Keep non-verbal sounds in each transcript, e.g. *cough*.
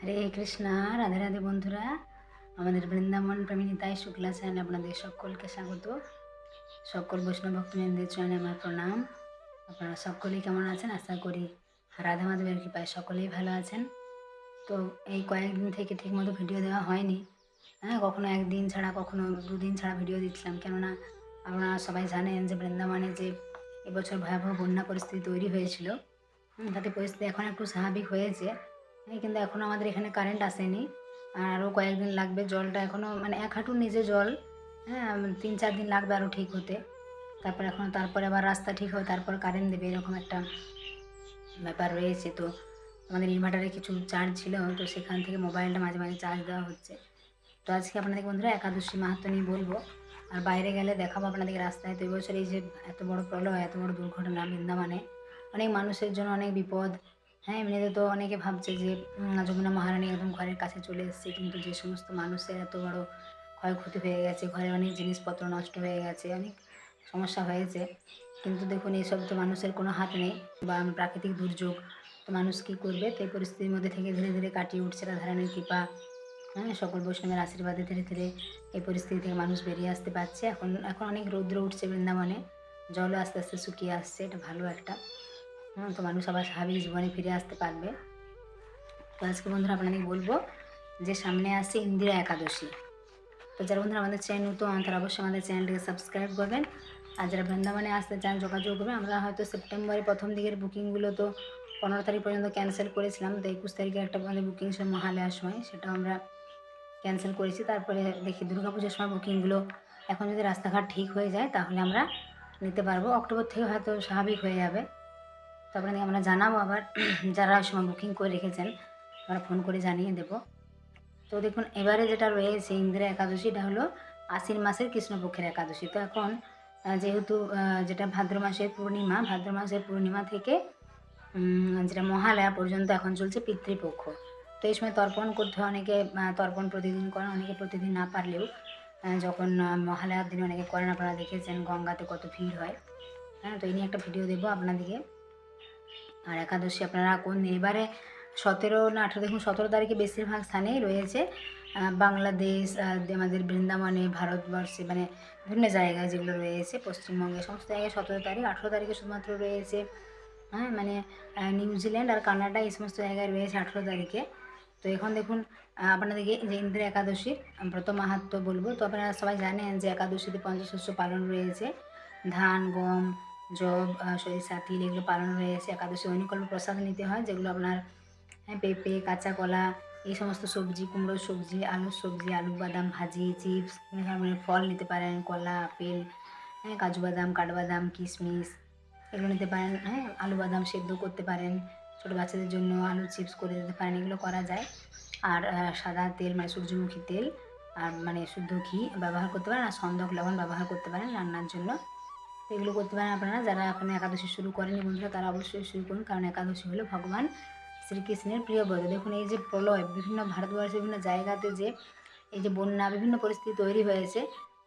হরে কৃষ্ণা, রাধে রাধে বন্ধুরা। আমাদের বৃন্দাবন প্রেমিনিতাই শুক্লা চ্যানেলে আপনাদের সকলকে স্বাগত। সকল বৈষ্ণব ভক্ত ভক্তবৃন্দের চয়নে আমার প্রণাম। আপনারা সকলেই কেমন আছেন? আশা করি রাধা মাধবের কৃপায় সকলেই ভালো আছেন। তো এই কয়েকদিন থেকে ঠিকমতো ভিডিও দেওয়া হয়নি। হ্যাঁ কখনো একদিন ছাড়া, কখনো দুদিন ছাড়া ভিডিও দিচ্ছিলাম। কেননা আপনারা সবাই জানেন যে বৃন্দাবনে যে এবছর ভয়াবহ বন্যা পরিস্থিতি তৈরি হয়েছিল তাতে পরিস্থিতি এখন একটু স্বাভাবিক হয়েছে। কিন্তু এখনও আমাদের এখানে কারেন্ট আসেনি। আর আরও কয়েকদিন লাগবে জলটা এখনও মানে এক হাঁটুর নিচে জল হ্যাঁ তিন চার দিন লাগবে আরও ঠিক হতে। তারপর এখন, তারপরে আবার রাস্তা ঠিক হবে, তারপর কারেন্ট দেবে, এরকম একটা ব্যাপার রয়েছে। তো আমাদের ইনভার্টারে কিছু চার্জ ছিল, তো সেখান থেকে মোবাইলটা মাঝে মাঝে চার্জ দেওয়া হচ্ছে। তো আজকে আপনাদের বন্ধুরা একাদশী মাহাত্ম নিয়ে বলব। আর বাইরে গেলে দেখাবো আপনাদেরকে রাস্তায়। তো এবছর এই যে এত বড় প্রলয়, এত বড় দুর্ঘটনা বৃন্দাবনে, অনেক মানুষের জন্য অনেক বিপদ হ্যাঁ এমনিতে তো অনেকে ভাবছে যে যমুনা মহারানী একদম ঘরের কাছে চলে এসেছে, কিন্তু যে সমস্ত মানুষের এত বড় ক্ষয়ক্ষতি হয়ে গেছে ঘরের অনেক জিনিসপত্র নষ্ট হয়ে গেছে, অনেক সমস্যা হয়েছে। কিন্তু দেখুন এইসব তো মানুষের কোনো হাত নেই, বা প্রাকৃতিক দুর্যোগ তো মানুষ কী করবে? তো এই পরিস্থিতির মধ্যে থেকে ধীরে ধীরে কাটিয়ে উঠছে রাধারানীর কৃপা। হ্যাঁ সকল বৈষ্ণবের আশীর্বাদে ধীরে ধীরে এই পরিস্থিতি থেকে মানুষ বেরিয়ে আসতে পারছে। এখন এখন অনেক রৌদ্র উঠছে বৃন্দাবনে, জলও আস্তে আস্তে শুকিয়ে আসছে, এটা ভালো একটা তো মানুষ আবার স্বাভাবিক জীবনে ফিরে আসতে পারবে। তো আজকে বন্ধুরা আপনাদের বলব যে সামনে আসছে ইন্দিরা একাদশী। তো যারা বন্ধুরা আমাদের চ্যানেল নতুন, তারা অবশ্যই আমাদের চ্যানেলটিকে সাবস্ক্রাইব করবেন। আর যারা বৃন্দাবনে আসতে চান, যোগাযোগ করবেন। আমরা হয়তো সেপ্টেম্বরের প্রথম দিকের বুকিংগুলো তো পনেরো তারিখ পর্যন্ত ক্যান্সেল করেছিলাম। তো একুশ তারিখে একটা আমাদের বুকিং ছিল মহালয়ার সময় সেটা আমরা ক্যান্সেল করেছি। তারপরে দেখি দুর্গাপুজোর সময় বুকিংগুলো এখন যদি রাস্তাঘাট ঠিক হয়ে যায়, তাহলে আমরা নিতে পারব। অক্টোবর থেকে হয়তো স্বাভাবিক হয়ে যাবে। তো আপনাদের আমরা জানাব আবার, *clears throat* যারা ওই সময় বুকিং করে রেখেছেন, আমরা ফোন করে জানিয়ে দেবো। তো দেখুন, এবারে যেটা রয়েছে ইন্দিরা একাদশী, এটা হলো আশ্বিন মাসের কৃষ্ণপক্ষের একাদশী। তো এখন যেহেতু যেটা ভাদ্র মাসের পূর্ণিমা, ভাদ্র মাসের পূর্ণিমা থেকে যেটা মহালয়া পর্যন্ত এখন চলছে পিতৃপক্ষ। তো এই সময় তর্পণ করতে হয় অনেকে তর্পণ প্রতিদিন করেন, অনেকে প্রতিদিন না পারলেও যখন মহালয়ার দিনে অনেকে করেন, আপনারা দেখেছেন গঙ্গাতে কত ভিড় হয়। হ্যাঁ তো এই নিয়ে একটা ভিডিও দেবো আপনাদেরকে। আর একাদশী আপনারা কোন এবারে সতেরো না আঠেরো, দেখুন সতেরো তারিখে বেশিরভাগ স্থানেই রয়েছে বাংলাদেশ আমাদের বৃন্দাবনে, ভারতবর্ষে মানে বিভিন্ন জায়গায় যেগুলো রয়েছে, পশ্চিমবঙ্গে, সমস্ত জায়গায় সতেরো তারিখ, আঠেরো তারিখে শুধুমাত্র রয়েছে। হ্যাঁ মানে নিউজিল্যান্ড আর কানাডা এই সমস্ত জায়গায় রয়েছে আঠেরো তারিখে। তো এখন দেখুন আপনাদেরকে যে ইন্দিরা একাদশীর ব্রত মাহাত্ম বলব। তো আপনারা সবাই জানেন যে একাদশীতে পঞ্চশস্য পালন রয়েছে। ধান, গম জব শরীর সরিষা এগুলো পালন রয়েছে একাদশী ঐনিকল্প প্রসাদ নিতে হয়, যেগুলো আপনার হ্যাঁ পেঁপে কাঁচা কলা এই সমস্ত সবজি কুমড়োর সবজি, আলুর সবজি, আলু বাদাম, ভাজি, চিপস ফল নিতে পারেন, কলা, আপেল হ্যাঁ কাজু বাদাম, কাঠবাদাম, কিশমিশ, এগুলো নিতে পারেন হ্যাঁ আলু বাদাম সেদ্ধ করতে পারেন, ছোটো বাচ্চাদের জন্য আলু চিপস করে দিতে পারেন, এগুলো করা যায়। আর সাদা তেল মানে সূর্যমুখী তেল, আর মানে শুদ্ধ ঘি ব্যবহার করতে পারেন, আর সন্দক লবণ ব্যবহার করতে পারেন রান্নার জন্য। এগুলো করতে পারেন আপনারা। যারা এখন একাদশী শুরু করেনি বন্ধুরা, তারা অবশ্যই শুরু করুন, কারণ একাদশী হলো ভগবান শ্রীকৃষ্ণের প্রিয় ব্রত। দেখুন এই যে প্রলয়, বিভিন্ন ভারতবর্ষের বিভিন্ন জায়গাতে যে এই যে বন্যা, বিভিন্ন পরিস্থিতি তৈরি হয়েছে।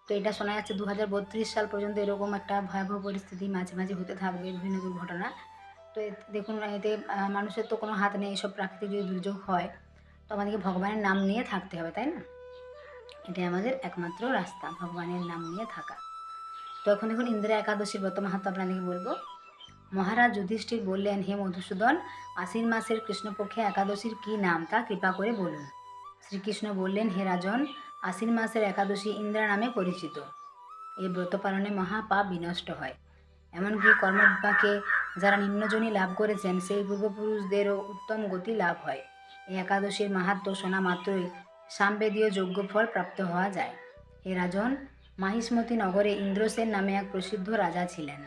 তো এটা শোনা যাচ্ছে দু হাজার বত্রিশ সাল পর্যন্ত এরকম একটা ভয়াবহ পরিস্থিতি মাঝে মাঝে হতে থাকবে, বিভিন্ন দুর্ঘটনা। তো দেখুন, এতে মানুষের তো কোনো হাত নেই এইসব প্রাকৃতিক যদি দুর্যোগ হয়, তো আমাদেরকে ভগবানের নাম নিয়ে থাকতে হবে, তাই না? এটাই আমাদের একমাত্র রাস্তা, ভগবানের নাম নিয়ে থাকা। তো এখন ইন্দিরা একাদশীর ব্রত মাহাত্ম আপনাদেরকে বলব। মহারাজ যুধিষ্ঠির বললেন, হে মধুসূদন, আশ্বিন মাসের কৃষ্ণপক্ষে একাদশীর কী নাম তা কৃপা করে বলুন। শ্রীকৃষ্ণ বললেন, হে রাজন, আশ্বিন মাসের একাদশী ইন্দ্রা নামে পরিচিত। এই ব্রত পালনে মহাপাপ বিনষ্ট হয়। এমনকি কর্মবিপাকে যারা নিম্নজনী লাভ করেছেন, সেই পূর্বপুরুষদেরও উত্তম গতি লাভ হয়। এই একাদশীর মাহাত্ম শোনা মাত্রই সামবেদীয় যজ্ঞফল প্রাপ্ত হওয়া যায়। হে রাজন মাহিষ্মতি নগরে ইন্দ্রসেন নামে এক প্রসিদ্ধ রাজা ছিলেন।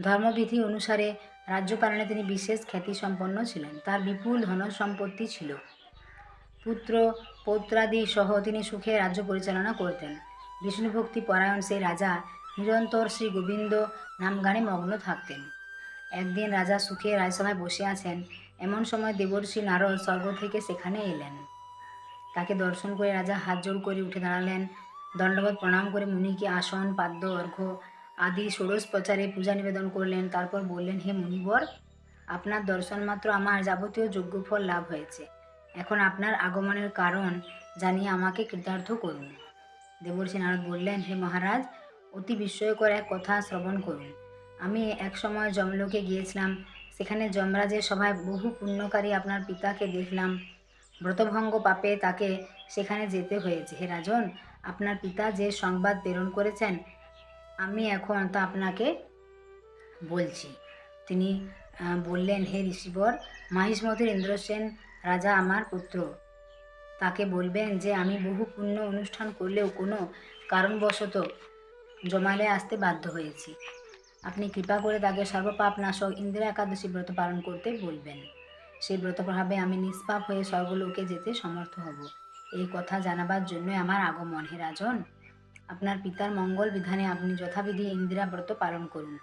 ধর্মবিধি অনুসারে রাজ্য পালনে তিনি বিশেষ খ্যাতিসম্পন্ন ছিলেন। তার বিপুল ধন সম্পত্তি ছিল। পুত্র পৌত্রাদি সহ তিনি সুখে রাজ্য পরিচালনা করতেন। বিষ্ণুভক্তি পরায়ণ সেই রাজা নিরন্তর শ্রী গোবিন্দ নামগানে মগ্ন থাকতেন। একদিন রাজা সুখে রাজসভায় বসে আছেন। এমন সময় দেবর্ষি নারদ স্বর্গ থেকে সেখানে এলেন। তাকে দর্শন করে রাজা হাত জোড় করে উঠে দাঁড়ালেন। দণ্ডবোধ প্রণাম করে মুনিকে আসন, পাদ্য, অর্ঘ্য আদি ষোড়শ প্রচারে পূজা নিবেদন করলেন। তারপর বললেন, হে মুনিবর, আপনার দর্শন মাত্র আমার যাবতীয় যোগ্য ফল লাভ হয়েছে। এখন আপনার আগমনের কারণ জানিয়ে আমাকে কৃতার্থ করুন। দেবর্ষী নারদ বললেন, হে মহারাজ, অতি বিস্ময়কর এক কথা শ্রবণ করুন। আমি এক সময় যমলোকে গিয়েছিলাম। সেখানে যমরাজের সভায় বহু পুণ্যকারী আপনার পিতাকে দেখলাম। ব্রতভঙ্গ পাপে তাকে সেখানে যেতে হয়েছে। হে রাজন আপনার পিতা যে সংবাদ প্রেরণ করেছেন, আমি এখন তা আপনাকে বলছি। তিনি বললেন, হে ঋষিবর মাহিষ্মতির ইন্দ্রসেন রাজা আমার পুত্র। তাকে বলবেন যে, আমি বহু পুণ্য অনুষ্ঠান করলেও কোনো কারণবশত জমালে আসতে বাধ্য হয়েছি। আপনি কৃপা করে তাকে সর্বপাপ নাশক ইন্দিরা একাদশী ব্রত পালন করতে বলবেন। সেই ব্রত প্রভাবে আমি নিষ্পাপ হয়ে স্বর্গলোকে যেতে সমর্থ হব। এই কথা জানাবার জন্যই আমার আগমন, হে রাজন। আপনার পিতার মঙ্গল বিধানে আপনি যথাবিধি ইন্দিরা ব্রত পালন করুন।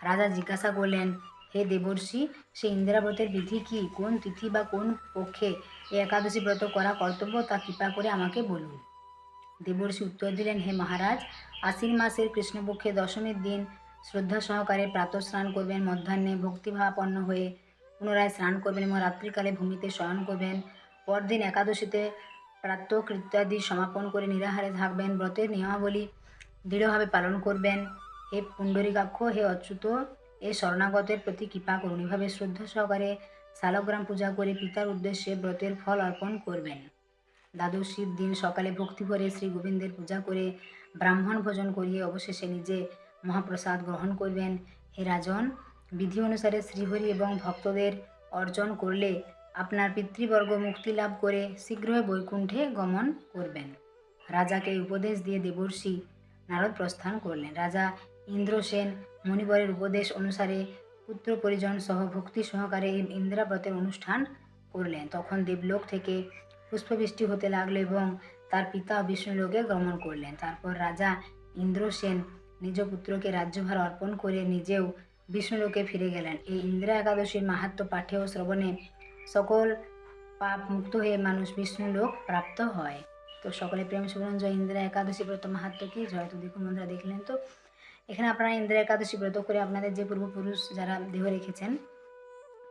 রাজা জিজ্ঞাসা করলেন, হে দেবর্ষি সেই ইন্দিরা ব্রতের বিধি কি? কোন তিথি বা কোন পক্ষে এই একাদশী ব্রত করা কর্তব্য, তা কৃপা করে আমাকে বলুন। দেবর্ষি উত্তর দিলেন, হে মহারাজ, আশ্বিন মাসের কৃষ্ণপক্ষে দশমীর দিন শ্রদ্ধা সহকারে প্রাতঃ স্নান করবেন, মধ্যাহ্নে ভক্তিভাবাপন্ন হয়ে পুনরায় স্নান করবেন এবং রাত্রিকালে ভূমিতে শয়ন করবেন। পরদিন একাদশীতে প্রাত্যকৃত্যাদি সমাপন করে নিরাহারে থাকবেন। ব্রতের নিয়মাবলী দৃঢ়ভাবে পালন করবেন। হে পুণ্ডরীকাক্ষ, হে অচ্যুত, এ শরণাগতের প্রতি কৃপা করুন। এভাবে শ্রদ্ধা সহকারে শালগ্রাম পূজা করে পিতার উদ্দেশ্যে ব্রতের ফল অর্পণ করবেন। দ্বাদশীর দিন সকালে ভক্তি করে শ্রী গোবিন্দের পূজা করে ব্রাহ্মণ ভোজন করিয়ে অবশেষে নিজে মহাপ্রসাদ গ্রহণ করবেন। হে রাজন, বিধি অনুসারে শ্রীহরি এবং ভক্তদের অর্জন করলে আপনার পিতৃবর্গ মুক্তি লাভ করে শীঘ্রই বৈকুণ্ঠে গমন করবেন। রাজাকে উপদেশ দিয়ে দেবর্ষি নারদ প্রস্থান করলেন। রাজা ইন্দ্রসেন মণিবরের উপদেশ অনুসারে পুত্র পরিজন সহ ভক্তি সহকারে ইন্দ্রাব্রতের অনুষ্ঠান করলেন। তখন দেবলোক থেকে পুষ্পবৃষ্টি হতে লাগল এবং তার পিতা বিষ্ণুলোকে গমন করলেন। তারপর রাজা ইন্দ্রসেন নিজ পুত্রকে রাজ্যভার অর্পণ করে নিজেও বিষ্ণুলোকে ফিরে গেলেন। এই ইন্দিরা একাদশীর মাহাত্ম পাঠে ও শ্রবণে সকল পাপ মুক্ত হয়ে মানুষ বিষ্ণু লোক প্রাপ্ত হয়। তো সকলে প্রেম সুবরণ, জয় ইন্দিরা একাদশী ব্রত মাহাত্ম কি জয় তো দেখুন বন্ধুরা, দেখলেন তো? এখানে আপনারা ইন্দিরা একাদশী ব্রত করে আপনাদের যে পূর্বপুরুষ যারা দেহ রেখেছেন,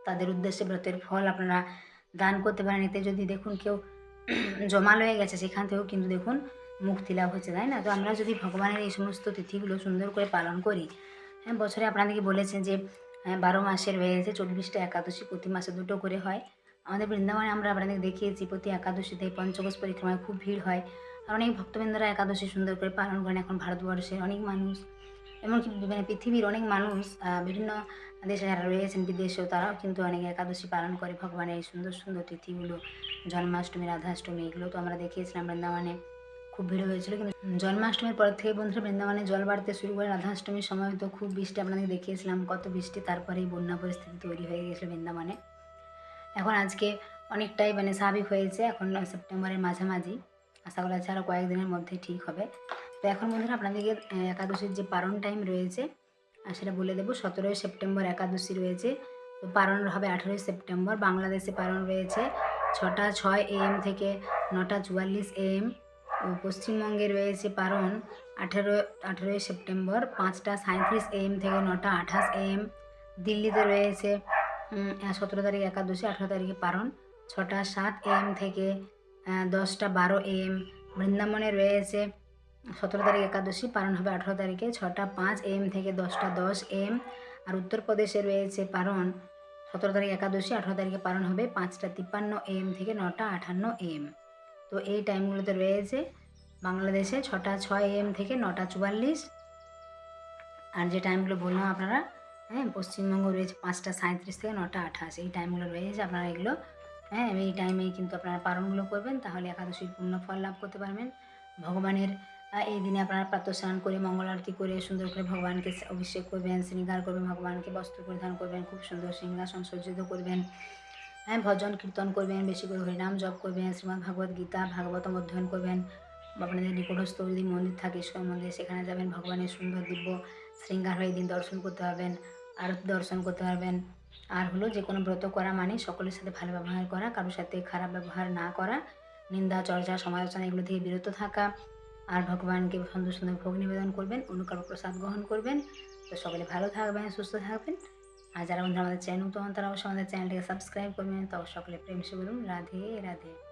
তাদের উদ্দেশ্যে ব্রতের ফল আপনারা দান করতে পারেন। এতে যদি দেখুন কেউ *clears throat* জমাল হয়ে গেছে, সেখান থেকেও কিন্তু দেখুন মুক্তি লাভ হচ্ছে, তাই না? তো আমরা যদি ভগবানের এই সমস্ত তিথিগুলো সুন্দর করে পালন করি হ্যাঁ বছরে আপনাদেরকে বলেছেন যে বারো মাসের রয়েছে চব্বিশটা একাদশী প্রতি মাসে দুটো করে হয়। আমাদের বৃন্দাবনে আমরা আপনাদের দেখিয়েছি, প্রতি একাদশীতে পঞ্চকোষ পরিক্রমায় খুব ভিড় হয়। আর অনেক ভক্তবৃন্দরা একাদশী সুন্দর করে পালন করেন, এখন ভারতবর্ষের অনেক মানুষ। এমনকি মানে পৃথিবীর অনেক মানুষ বিভিন্ন দেশে যারা রয়েছেন, বিদেশেও তারাও কিন্তু অনেক একাদশী পালন করে। ভগবানের এই সুন্দর সুন্দর তিথিগুলো, জন্মাষ্টমী, রাধাষ্টমী, এগুলো তো আমরা দেখিয়েছিলাম বৃন্দাবনে। খুব ভিড় হয়েছিল। কিন্তু জন্মাষ্টমীর পর থেকে বন্ধুরা বৃন্দাবনে জল বাড়তে শুরু করে রাধাষ্টমীর সময় তো খুব বৃষ্টি আপনাদের দেখিয়েছিলাম, কত বৃষ্টি, তারপরেই বন্যা পরিস্থিতি তৈরি হয়ে গিয়েছিল বৃন্দাবনে। এখন আজকে অনেকটাই মানে স্বাভাবিক হয়েছে, এখন সেপ্টেম্বরের মাঝামাঝি। আশা করা যাচ্ছে আরও কয়েকদিনের মধ্যে ঠিক হবে। তো এখন বন্ধুরা আপনাদেরকে একাদশীর যে পারণ টাইম রয়েছে সেটা বলে দেবো। সতেরোই সেপ্টেম্বর একাদশী রয়েছে, তো পারণ হবে আঠেরোই সেপ্টেম্বর। বাংলাদেশে পারণ রয়েছে ছটা ছয় এম থেকে নটা চুয়াল্লিশ এম ও পশ্চিমবঙ্গে রয়েছে পারণ, আঠেরো, আঠেরোই সেপ্টেম্বর, পাঁচটা সাঁত্রিশ এম থেকে নটা আঠাশ এম দিল্লিতে রয়েছে সতেরো তারিখ একাদশী, আঠেরো তারিখে পারণ, ছটা সাত এম থেকে দশটা বারো এম বৃন্দাবনে রয়েছে, সতেরো তারিখ একাদশী পালন হবে আঠেরো তারিখে, ছটা পাঁচ এম থেকে দশটা দশ এম আর উত্তরপ্রদেশে রয়েছে পারণ, সতেরো তারিখ একাদশী, আঠেরো তারিখে পালন হবে, পাঁচটা তিপ্পান্ন এম থেকে নটা আঠান্ন এম তো এই টাইমগুলোতে রয়েছে বাংলাদেশে ছটা ছয় এম থেকে নটা চুয়াল্লিশ। আর যে টাইমগুলো বললাম আপনারা হ্যাঁ পশ্চিমবঙ্গ রয়েছে পাঁচটা সাঁত্রিশ থেকে নটা আঠাশ। এই টাইমগুলো রয়েছে, আপনারা এগুলো হ্যাঁ এই টাইমেই কিন্তু আপনারা পালনগুলো করবেন, তাহলে একাদশীর পূর্ণ ফল লাভ করতে পারবেন। ভগবানের এই দিনে আপনারা প্রাতঃ স্নান করে, মঙ্গল আরতি করে, সুন্দর করে ভগবানকে অভিষেক করবেন শৃঙ্গার করবেন, ভগবানকে বস্ত্র পরিধান করবেন, খুব সুন্দর সিংহাসন সজ্জিত করবেন। হ্যাঁ ভজন কীর্তন করবেন, বেশি করে হরিনাম জপ করবেন, শ্রীমদ্ ভাগবত গীতা ভাগবতম অধ্যয়ন করবেন। আপনাদের নিকটস্থ যদি মন্দির থাকে, ঈশ্বর মন্দির, সেখানে যাবেন, ভগবানের সুন্দর দিব্য শৃঙ্গার হয়ে দিন দর্শন করতে পারবেন আরতি দর্শন করতে পারবেন। আর হলো যে কোনো ব্রত করা মানে সকলের সাথে ভালো ব্যবহার করা, কারোর সাথে খারাপ ব্যবহার না করা, নিন্দা, চর্চা, সমালোচনা এগুলো থেকে বিরত থাকা, আর ভগবানকে সুন্দর সুন্দর ভোগ নিবেদন করবেন, অনুকল্প প্রসাদ গ্রহণ করবেন। তো সকলে ভালো থাকবেন, সুস্থ থাকবেন। আর যারা বন্ধু আমাদের চ্যানেল নতুন, তারা অবশ্যই আমাদের চ্যানেলটিকে সাবস্ক্রাইব করবেন। তো সকলে প্রেম বলুন রাধে রাধে।